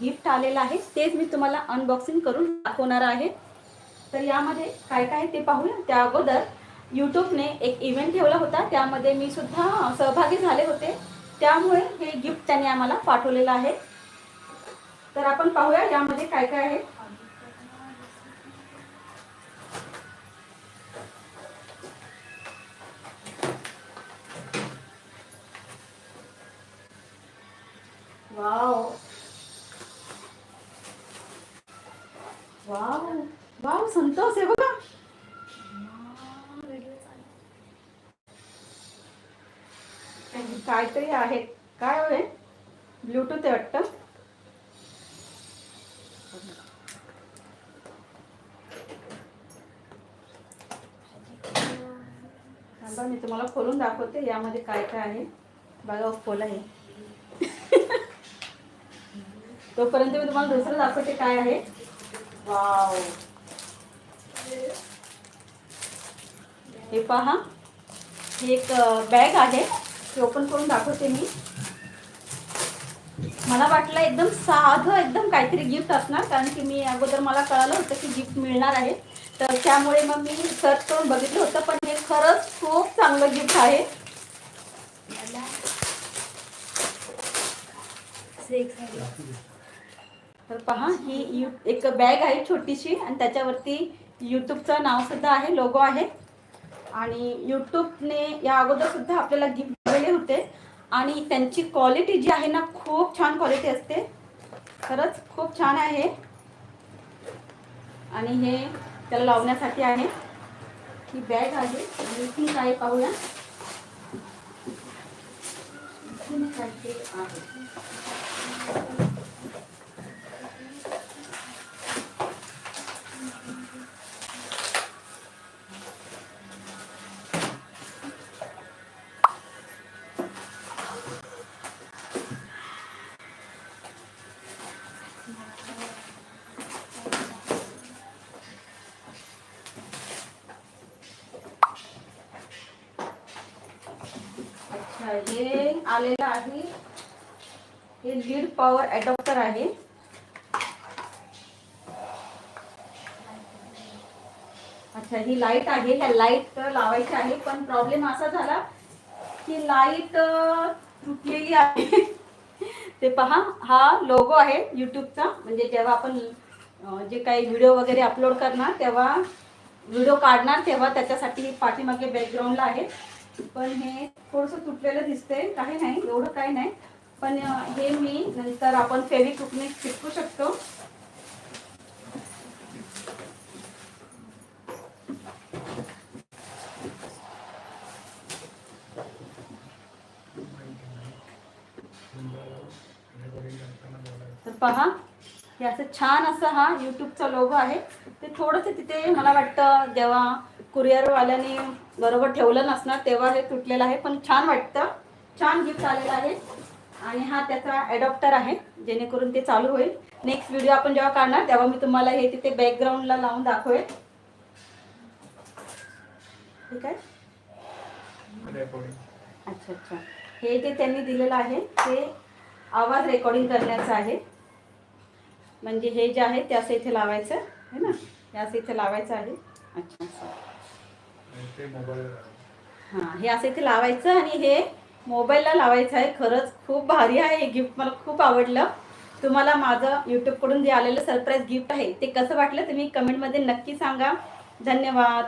Gift आलेलं आहे तेच मी तुम्हाला अनबॉक्सिंग करून दाखवणार आहे. तर यामध्ये काय काय आहे ते पाहूया. त्या अगोदर यूट्यूबने एक इव्हेंट ठेवला होता. त्यामध्ये मी सुद्धा सहभागी झाले होते. त्यामुळे हे गिफ्ट त्यांनी आम्हाला पाठवलेलं आहे. तर आपण पाहूया यामध्ये काय काय आहे. वाव वाव संतोष आहे बघा. काहीतरी आहे. काय होय ब्लूटूथ आहे वाटतं. थांबा मी तुम्हाला खोलून दाखवते. यामध्ये काय काय आहे? बघा खोल आहे. तोपर्यंत मी तुम्हाला दुसरं दाखवते काय आहे. वाव हे पहा. ही एक बॅग आहे. ती ओपन करून दाखवते मी. मला वाटलं एकदम साधं एकदम काहीतरी गिफ्ट असणार कारण की मी अगोदर मला कळालं होतं की गिफ्ट मिळणार आहे. तर त्यामुळे मग मी सर्च करून बघितलं होतं पण हे खरंच खूप चांगलं गिफ्ट आहे. तर पहा ही यू एक बॅग आहे छोटीशी आणि त्याच्यावरती यूट्यूबचं नाव सुद्धा आहे लोगो आहे. आणि यूट्यूबने या अगोदर सुद्धा आपल्याला गिफ्ट दिलेले होते. आणि त्यांची क्वालिटी जी आहे ना खूप छान क्वालिटी असते. खरंच खूप छान आहे. आणि हे त्याला लावण्यासाठी आहे. ही बॅग आहे. आणि इथून काय पाहूया. काय ते आहे. हे आलेलं आहे. हे लीड पॉवर अडॉप्टर आहे. अच्छा ही लाइट आहे. ह्या लाइट लावायची आहे पण प्रॉब्लेम असा झाला की लाइट तुटलेली आहे. ते पहा हा लोगो आहे यूट्यूबचा म्हणजे जेव्हा आपण जे काही व्हिडिओ वगैरे अपलोड करणार तेव्हा व्हिडिओ काढणार तेव्हा त्याच्यासाठी पाठीमागे बॅकग्राऊंडला आहे. पण हे थोडंसं तुटलेलं दिसतंय काही नाही एवढं काही नाही. पण हे मी नंतर आपण फेविक्विकने चिटकू शकतो. तर पहा हे असं छान असं हा यूट्यूबचा लोगो आहे. ते थोडंसं तिथे मला वाटतं जेव्हा कुरिअरवाल्याने बरोबर ठेवलं नसणार तेव्हा हे तुटलेलं आहे. पण छान वाटतं. छान गिफ्ट आलेलं आहे. आणि हा त्याचा ॲडॉप्टर आहे जेणेकरून ते चालू होईल. नेक्स्ट व्हिडिओ आपण जेव्हा काढणार तेव्हा मी तुम्हाला हे तिथे बॅकग्राऊंडला लावून दाखवेल. ठीक आहे? अच्छा अच्छा. हे जे त्यांनी दिलेलं आहे ते आवाज रेकॉर्डिंग करण्याचं आहे. म्हणजे हे जे आहे ते असं इथे लावायचं आहे ना? हे असं इथे लावायचं आहे. अच्छा अच्छा हां हे असं इथे लावायचं आणि हे मोबाईलला लावायचं आहे. खरंच खूप भारी आहे. हे गिफ्ट मला खूप आवडलं. तुम्हाला माझं यूट्यूबकडून जे आलेलं सरप्राईज गिफ्ट आहे ते कसं वाटलं तुम्ही कमेंटमध्ये नक्की सांगा. धन्यवाद.